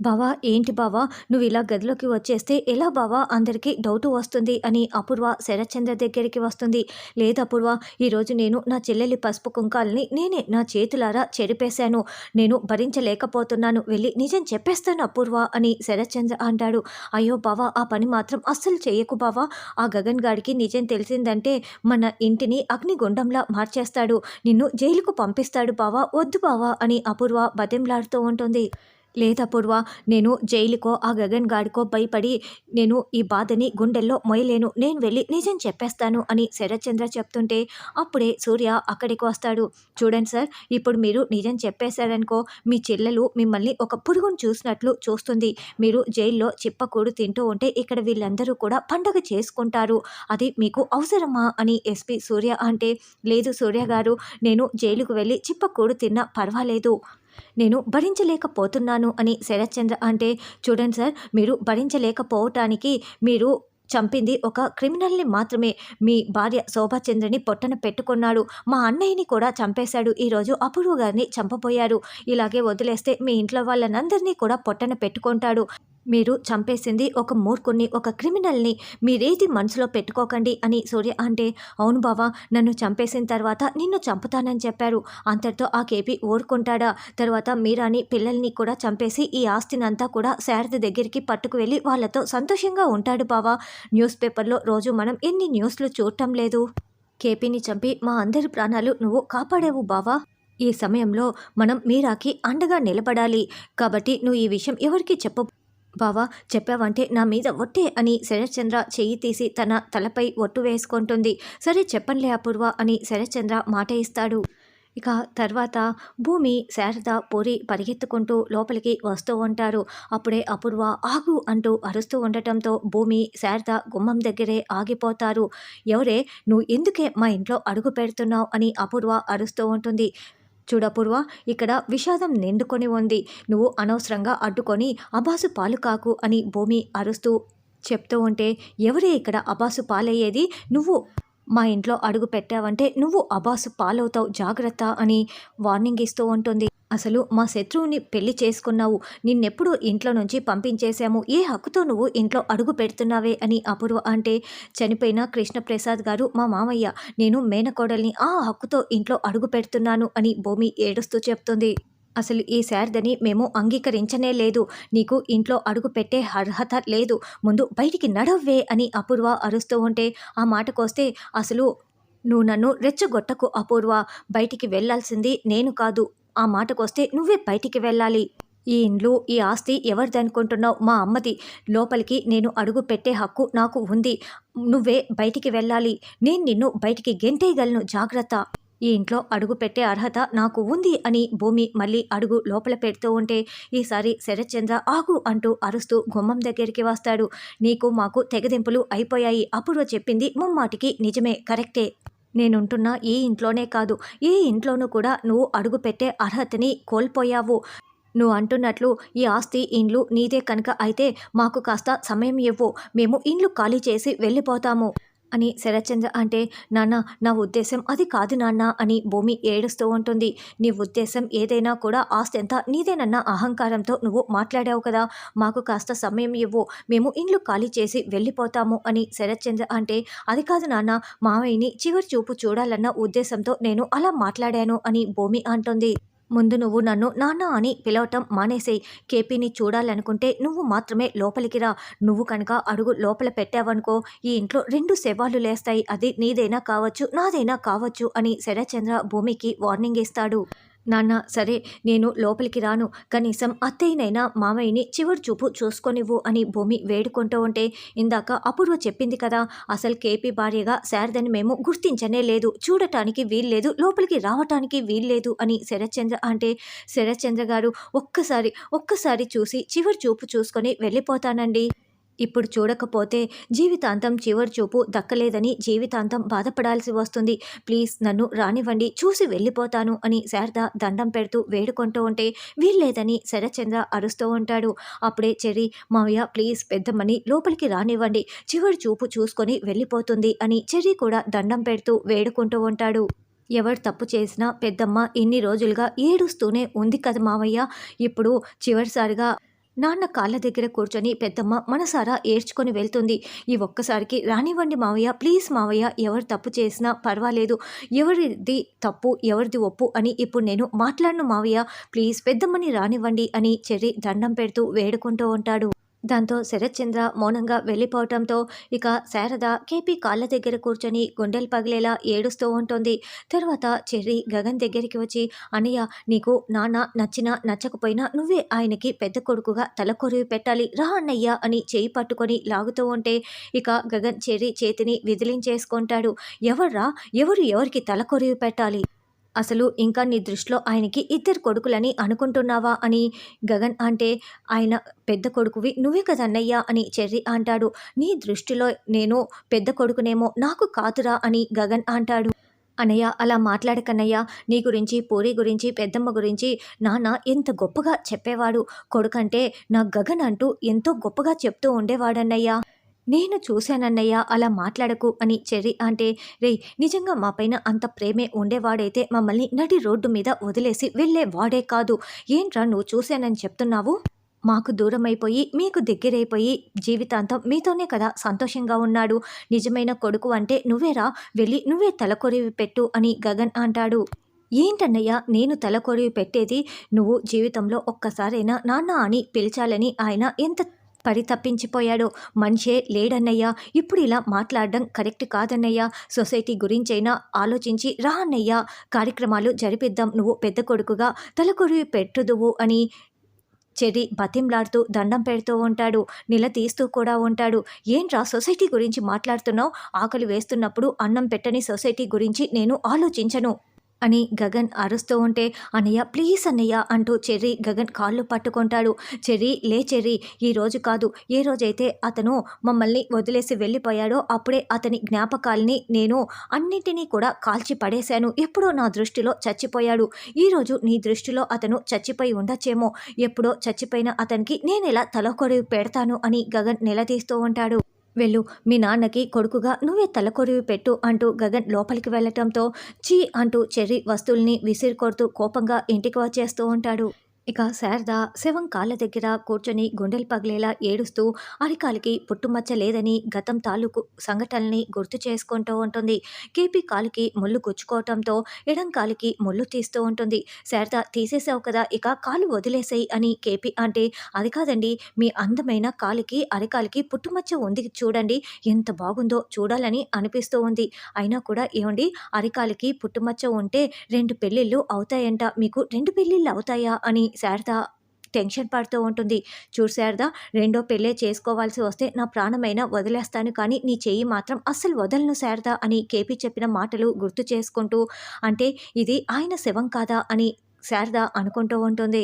బావా ఏంటి బావా? నువ్వు ఇలా గదిలోకి వచ్చేస్తే ఎలా బావా? అందరికీ డౌట్ వస్తుంది అని అపూర్వ శరత్చంద్ర దగ్గరికి వస్తుంది. లేదు అపూర్వ ఈరోజు నేను నా చెల్లెలి పసుపు కుంకాలని నేనే నా చేతులారా చెరిపేశాను. నేను భరించలేకపోతున్నాను. వెళ్ళి నిజం చెప్పేస్తాను అపూర్వ అని శరత్చంద్ర అంటాడు. అయ్యో బావా ఆ పని మాత్రం అస్సలు చేయకు బావా. ఆ గగన్ గాడికి నిజం తెలిసిందంటే మన ఇంటిని అగ్నిగుండంలా మార్చేస్తాడు. నిన్ను జైలుకు పంపిస్తాడు బావా. వద్దు బావా అని అపూర్వ బతింలాడుతూ ఉంటుంది. లేదా పూర్వ నేను జైలుకో ఆ గగన్ గాడికో భయపడి నేను ఈ బాధని గుండెల్లో మొయలేను. నేను వెళ్ళి నిజం చెప్పేస్తాను అని శరత్చంద్ర చెప్తుంటే అప్పుడే సూర్య అక్కడికి వస్తాడు. చూడండి సార్ ఇప్పుడు మీరు నిజం చెప్పేశారనుకో మీ చెల్లెలు మిమ్మల్ని ఒక పురుగును చూసినట్లు చూస్తుంది. మీరు జైల్లో చిప్పకూడు తింటూ ఉంటే ఇక్కడ వీళ్ళందరూ కూడా పండగ చేసుకుంటారు. అది మీకు అవసరమా అని ఎస్పీ సూర్య అంటే లేదు సూర్య గారు నేను జైలుకు వెళ్ళి చిప్పకూడు తిన్నా పర్వాలేదు. నేను భరించలేకపోతున్నాను అని శరత్చంద్ర అంటే చూడండి సార్ మీరు భరించలేకపోవటానికి మీరు చంపింది ఒక క్రిమినల్ని మాత్రమే. మీ భార్య శోభాచంద్రని పొట్టన పెట్టుకున్నాడు. మా అన్నయ్యని కూడా చంపేశాడు. ఈరోజు అపూర్వ గారిని చంపబోయారు. ఇలాగే వదిలేస్తే మీ ఇంట్లో వాళ్ళనందరినీ కూడా పొట్టన పెట్టుకుంటాడు. మీరు చంపేసింది ఒక మూర్ఖుని ఒక క్రిమినల్ని. మీరేది మనసులో పెట్టుకోకండి అని సూర్య అంటే అవును బావా నన్ను చంపేసిన తర్వాత నిన్ను చంపుతానని చెప్పారు. అంతటితో ఆ కేపీ ఊరుకుంటాడా? తర్వాత మీరాని పిల్లల్ని కూడా చంపేసి ఈ ఆస్తినంతా కూడా శారద దగ్గరికి పట్టుకు వెళ్ళి వాళ్ళతో సంతోషంగా ఉంటాడు బావా. న్యూస్ పేపర్లో రోజు మనం ఎన్ని న్యూస్లు చూడటం లేదు. కేపీని చంపి మా అందరి ప్రాణాలు నువ్వు కాపాడేవు బావా. ఈ సమయంలో మనం మీరాకి అండగా నిలబడాలి. కాబట్టి నువ్వు ఈ విషయం ఎవరికి చెప్ప బావా చెప్పావంటే నా మీద ఒట్టే అని శరత్చంద్ర చెయ్యి తీసి తన తలపై ఒట్టు వేసుకుంటుంది. సరే చెప్పండిలే అపూర్వ అని శరత్చంద్ర మాట ఇస్తాడు. ఇక తర్వాత భూమి శారద పూరి పరిగెత్తుకుంటూ లోపలికి వస్తూ ఉంటారు. అప్పుడే అపూర్వ ఆగు అంటూ అరుస్తూ ఉండటంతో భూమి శారద గుమ్మం దగ్గరే ఆగిపోతారు. ఎవరే నువ్వు ఎందుకే మా ఇంట్లో అడుగు పెడుతున్నావు అని అపూర్వ అరుస్తూ ఉంటుంది. చూడపూర్వ ఇక్కడ విషాదం నిండుకొని ఉంది. నువ్వు అనవసరంగా అడ్డుకొని అబాసు పాలు కాకు అని భూమి అరుస్తూ చెప్తూ ఉంటే ఎవరే ఇక్కడ అబాసు పాలయ్యేది? నువ్వు మా ఇంట్లో అడుగు పెట్టావంటే నువ్వు అబాసు పాలవుతావు జాగ్రత్త అని వార్నింగ్ ఇస్తూ ఉంటుంది. అసలు మా శత్రువుని పెళ్ళి చేసుకున్నావు. నిన్నెప్పుడు ఇంట్లో నుంచి పంపించేశాము. ఏ హక్కుతో నువ్వు ఇంట్లో అడుగు పెడుతున్నావే అని అపూర్వ అంటే చనిపోయిన కృష్ణప్రసాద్ గారు మా మామయ్య నేను మేనకోడల్ని ఆ హక్కుతో ఇంట్లో అడుగు పెడుతున్నాను అని భూమి ఏడుస్తూ చెప్తుంది. అసలు ఈ శారదని మేము అంగీకరించనే లేదు. నీకు ఇంట్లో అడుగు పెట్టే అర్హత లేదు. ముందు బయటికి నడవ్వే అని అపూర్వ అరుస్తూ ఉంటే ఆ మాటకొస్తే అసలు నువ్వు నన్ను రెచ్చగొట్టకు అపూర్వ. బయటికి వెళ్ళాల్సింది నేను కాదు. ఆ మాటకొస్తే నువ్వే బయటికి వెళ్ళాలి. ఈ ఇండ్లు ఈ ఆస్తి ఎవరిదనుకుంటున్నావు? మా అమ్మది. లోపలికి నేను అడుగు పెట్టే హక్కు నాకు ఉంది. నువ్వే బయటికి వెళ్ళాలి. నేను నిన్ను బయటికి గెంతేయగలను జాగ్రత్త. ఈ ఇంట్లో అడుగు పెట్టే అర్హత నాకు ఉంది అని భూమి మళ్ళీ అడుగు లోపల పెడుతూ ఉంటే ఈసారి శరత్చంద్ర ఆగు అంటూ అరుస్తూ గుమ్మం దగ్గరికి వస్తాడు. నీకు మాకు తెగదింపులు అయిపోయాయి. అప్పుడు చెప్పింది ముమ్మాటికి నిజమే కరెక్టే. నేనుంటున్న ఈ ఇంట్లోనే కాదు. ఏ ఇంట్లోనూ కూడా నువ్వు అడుగుపెట్టే అర్హతని కోల్పోయావు. నువ్వు అంటున్నట్లు ఈ ఆస్తి ఇండ్లు నీదే కనుక అయితే మాకు కాస్త సమయం ఇవ్వు. మేము ఇండ్లు ఖాళీ చేసి వెళ్ళిపోతాము. అని శరత్చంద్ర అంటే నాన్న నా ఉద్దేశం అది కాదు నాన్న అని భూమి ఏడుస్తూ ఉంటుంది. నీ ఉద్దేశం ఏదైనా కూడా ఆస్తి ఎంత నీదేనన్న అహంకారంతో నువ్వు మాట్లాడావు కదా మాకు కాస్త సమయం ఇవ్వు మేము ఇండ్లు ఖాళీ చేసి వెళ్ళిపోతాము అని శరత్చంద్ర అంటే అది కాదు నాన్న మావయ్యని చివరి చూపు చూడాలన్న ఉద్దేశంతో నేను అలా మాట్లాడాను అని భూమి అంటుంది. ముందు నువ్వు నన్ను నాన్న అని పిలవటం మానేసేయి. కేపీని చూడాలనుకుంటే నువ్వు మాత్రమే లోపలికి రా. నువ్వు కనుక అడుగు లోపల పెట్టావనుకో ఈ ఇంట్లో రెండు శవాలు లేస్తాయి. అది నీదైనా కావచ్చు నాదైనా కావచ్చు అని శరచంద్ర భూమికి వార్నింగ్ ఇస్తాడు. నాన్న సరే నేను లోపలికి రాను. కనీసం అత్తయ్యనైనా మామయ్యని చివరి చూపు చూసుకొనివ్వు అని భూమి వేడుకుంటూ ఉంటే ఇందాక అపూర్వ చెప్పింది కదా అసలు కేపీ భార్యగా శారదని మేము గుర్తించనే లేదు. చూడటానికి వీల్లేదు లోపలికి రావటానికి వీల్లేదు అని శరత్చంద్ర అంటే శరత్చంద్ర గారు ఒక్కసారి ఒక్కసారి చూసి చివరి చూపు చూసుకొని వెళ్ళిపోతానండి. ఇప్పుడు చూడకపోతే జీవితాంతం చివరి చూపు దక్కలేదని జీవితాంతం బాధపడాల్సి వస్తుంది. ప్లీజ్ నన్ను రానివ్వండి చూసి వెళ్ళిపోతాను అని శారద దండం పెడుతూ వేడుకుంటూ ఉంటే వీల్లేదని శరచంద్ర అరుస్తూ ఉంటాడు. అప్పుడే చెర్రీ మావయ్య ప్లీజ్ పెద్దమ్మని లోపలికి రానివ్వండి చివరి చూపు చూసుకొని వెళ్ళిపోతుంది అని చెర్రీ కూడా దండం పెడుతూ వేడుకుంటూ ఉంటాడు. ఎవరు తప్పు చేసినా పెద్దమ్మ ఇన్ని రోజులుగా ఏడుస్తూనే ఉంది కదా మావయ్య. ఇప్పుడు చివరిసారిగా నాన్న కాళ్ళ దగ్గర కూర్చొని పెద్దమ్మ మనసారా ఏడ్చుకొని వెళ్తుంది. ఈ ఒక్కసారికి రానివ్వండి మావయ్య ప్లీజ్ మావయ్య ఎవరు తప్పు చేసినా పర్వాలేదు. ఎవరిది తప్పు ఎవరిది ఒప్పు అని ఇప్పుడు నేను మాట్లాడను మావయ్య. ప్లీజ్ పెద్దమ్మని రానివ్వండి అని చెర్రి దండం పెడుతూ వేడుకుంటూ ఉంటాడు. దాంతో శరత్చంద్ర మౌనంగా వెళ్ళిపోవటంతో ఇక శారద కేపీ కాళ్ళ దగ్గర కూర్చొని గుండెలు పగిలేలా ఏడుస్తూ ఉంటుంది. తర్వాత చెర్రీ గగన్ దగ్గరికి వచ్చి అన్నయ్య నీకు నాన్న నచ్చినా నచ్చకపోయినా నువ్వే ఆయనకి పెద్ద కొడుకుగా తలకొరివి పెట్టాలి. రా అన్నయ్య అని చేయి పట్టుకొని లాగుతూ ఉంటే ఇక గగన్ చెర్రీ చేతిని విదిలించేసుకుంటాడు. ఎవర్రా? ఎవరు ఎవరికి తలకొరివి పెట్టాలి? అసలు ఇంకా నీ దృష్టిలో ఆయనకి ఇద్దరు కొడుకులని అనుకుంటున్నావా అని గగన్ అంటే ఆయన పెద్ద కొడుకువి నువ్వే కదన్నయ్యా అని చెర్రి అంటాడు. నీ దృష్టిలో నేను పెద్ద కొడుకునేమో నాకు కాదురా అని గగన్ అంటాడు. అనయ్య అలా మాట్లాడకన్నయ్య. నీ గురించి పూరి గురించి పెద్దమ్మ గురించి నాన్న ఎంత గొప్పగా చెప్పేవాడు. కొడుకంటే నా గగన్ అంటూ ఎంతో గొప్పగా చెప్తూ ఉండేవాడన్నయ్యా. నేను చూశానన్నయ్య అలా మాట్లాడకు అని చెర్రి అంటే రే నిజంగా మా పైన అంత ప్రేమే ఉండేవాడైతే మమ్మల్ని నడి రోడ్డు మీద వదిలేసి వెళ్ళే వాడే కాదు. ఏంట్రా నువ్వు చూశానని చెప్తున్నావు? మాకు దూరమైపోయి మీకు దగ్గరైపోయి జీవితాంతం మీతోనే కదా సంతోషంగా ఉన్నాడు. నిజమైన కొడుకు అంటే నువ్వేరా? వెళ్ళి నువ్వే తలకొరివి పెట్టు అని గగన్ అంటాడు. ఏంటన్నయ్య నేను తలకొరివి పెట్టేది? నువ్వు జీవితంలో ఒక్కసారైనా నాన్న అని పిలిచాలని ఆయన ఎంత పరితప్పించిపోయాడు మనిషే లేడన్నయ్యా. ఇప్పుడు ఇలా మాట్లాడడం కరెక్ట్ కాదన్నయ్యా. సొసైటీ గురించైనా ఆలోచించి రా అన్నయ్యా. కార్యక్రమాలు జరిపిద్దాం. నువ్వు పెద్ద కొడుకుగా తలకొరివి పెట్టుదువు అని చెరి బతింలాడుతూ దండం పెడుతూ ఉంటాడు. నిలదీస్తూ కూడా ఉంటాడు. ఏంట్రా సొసైటీ గురించి మాట్లాడుతున్నావు? ఆకలి వేస్తున్నప్పుడు అన్నం పెట్టని సొసైటీ గురించి నేను ఆలోచించను. అని గగన్ అరుస్తూ ఉంటే అన్నయ్య ప్లీజ్ అన్నయ్య అంటూ చెర్రీ గగన్ కాళ్ళు పట్టుకుంటాడు. చెర్రీ లే చెర్రీ ఈ రోజు కాదు. ఏ రోజైతే అతను మమ్మల్ని వదిలేసి వెళ్ళిపోయాడో అప్పుడే అతని జ్ఞాపకాల్ని నేను అన్నింటినీ కూడా కాల్చి పడేశాను. ఎప్పుడో నా దృష్టిలో చచ్చిపోయాడు. ఈరోజు నీ దృష్టిలో అతను చచ్చిపోయి ఉండొచ్చేమో. ఎప్పుడో చచ్చిపోయిన అతనికి నేను ఎలా తలకొరి పెడతాను అని గగన్ నిలదీస్తూ ఉంటాడు. వెళ్ళు మీ నాన్నకి కొడుకుగా నువ్వే తలకొరివి పెట్టు అంటూ గగన్ లోపలికి వెళ్ళటంతో చీ అంటూ చెర్రీ వస్తువుల్ని విసిరి కొడుతూ కోపంగా ఇంటికి వచ్చేస్తూ ఉంటాడు. ఇక శారద శవం కాళ్ళ దగ్గర కూర్చొని గుండెలు పగిలేలా ఏడుస్తూ అరికాలికి పుట్టుమచ్చ లేదని గతం తాలూకు సంఘటనల్ని గుర్తు చేసుకుంటూ ఉంటుంది. కేపీ కాలికి ముళ్ళు గుచ్చుకోవటంతో ఎడం కాలికి ముళ్ళు తీస్తూ ఉంటుంది. శారద తీసేసావు కదా ఇక కాలు వదిలేసాయి అని కేపీ అంటే అది కాదండి మీ అందమైన కాలికి అరికాలికి పుట్టుమచ్చ ఉంది చూడండి ఎంత బాగుందో చూడాలని అనిపిస్తూ ఉంది. అయినా కూడా ఏమండి అరికాలికి పుట్టుమచ్చ ఉంటే రెండు పెళ్ళిళ్ళు అవుతాయంట మీకు రెండు పెళ్ళిళ్ళు అవుతాయా అని శారద టెన్షన్ పడుతూ ఉంటుంది. చూడు శారద రెండో పెళ్ళే చేసుకోవాల్సి వస్తే నా ప్రాణమైనా వదిలేస్తాను కానీ నీ చెయ్యి మాత్రం అస్సలు వదలను శారద అని కేపీ చెప్పిన మాటలు గుర్తు చేసుకుంటూ అంటే ఇది ఆయన శవం కాదా అని శారద అనుకుంటూ ఉంటుంది.